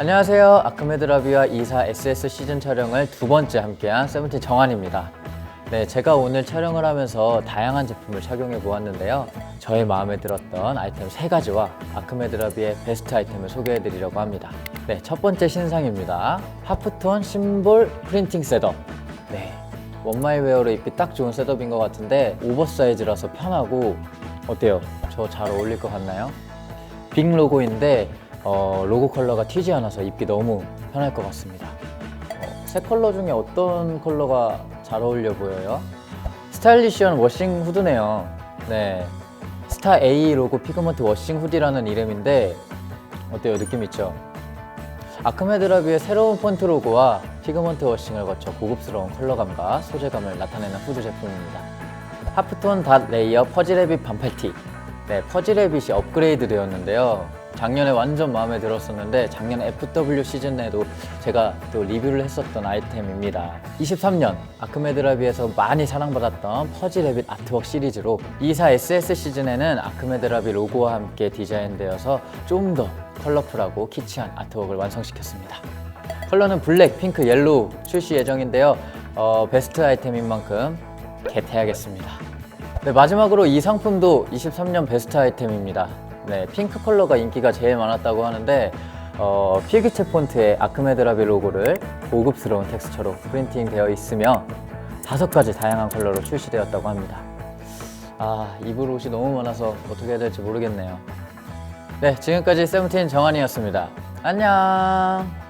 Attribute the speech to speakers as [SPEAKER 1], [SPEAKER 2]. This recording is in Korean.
[SPEAKER 1] 안녕하세요. 아크메드라비와 24 SS 시즌 촬영을 두 번째 함께한 세븐틴 정한입니다. 네, 제가 오늘 촬영을 하면서 다양한 제품을 착용해 보았는데요. 저의 마음에 들었던 아이템 세 가지와 아크메드라비의 베스트 아이템을 소개해 드리려고 합니다. 네, 첫 번째 신상입니다. 하프톤 심볼 프린팅 셋업. 네, 원마이웨어로 입기 딱 좋은 셋업인 것 같은데 오버사이즈라서 편하고 어때요? 저 잘 어울릴 것 같나요? 빅 로고인데 어, 로고 컬러가 튀지 않아서 입기 너무 편할 것 같습니다. 어, 세 컬러 중에 어떤 컬러가 잘 어울려 보여요? 스타일리시한 워싱 후드네요. 네. 스타 A 로고 피그먼트 워싱 후디라는 이름인데 어때요? 느낌 있죠? 아크메드라비의 새로운 폰트 로고와 피그먼트 워싱을 거쳐 고급스러운 컬러감과 소재감을 나타내는 후드 제품입니다. 하프톤 닷 레이어 퍼지레빗 반팔티. 네, 퍼지레빗이 업그레이드 되었는데요. 작년에 완전 마음에 들었었는데 작년 FW 시즌에도 제가 또 리뷰를 했었던 아이템입니다. 23년 아크메드라비에서 많이 사랑받았던 퍼지 레빗 아트웍 시리즈로 24 SS 시즌에는 아크메드라비 로고와 함께 디자인되어서 좀 더 컬러풀하고 키치한 아트웍을 완성시켰습니다. 컬러는 블랙, 핑크, 옐로우 출시 예정인데요. 어, 베스트 아이템인 만큼 겟해야겠습니다. 네, 마지막으로 이 상품도 23년 베스트 아이템입니다. 네, 핑크 컬러가 인기가 제일 많았다고 하는데 어, 필기체 폰트에 아크메드라비 로고를 고급스러운 텍스처로 프린팅 되어 있으며 다섯 가지 다양한 컬러로 출시되었다고 합니다. 아, 입을 옷이 너무 많아서 어떻게 해야 될지 모르겠네요. 네, 지금까지 세븐틴 정한이었습니다. 안녕!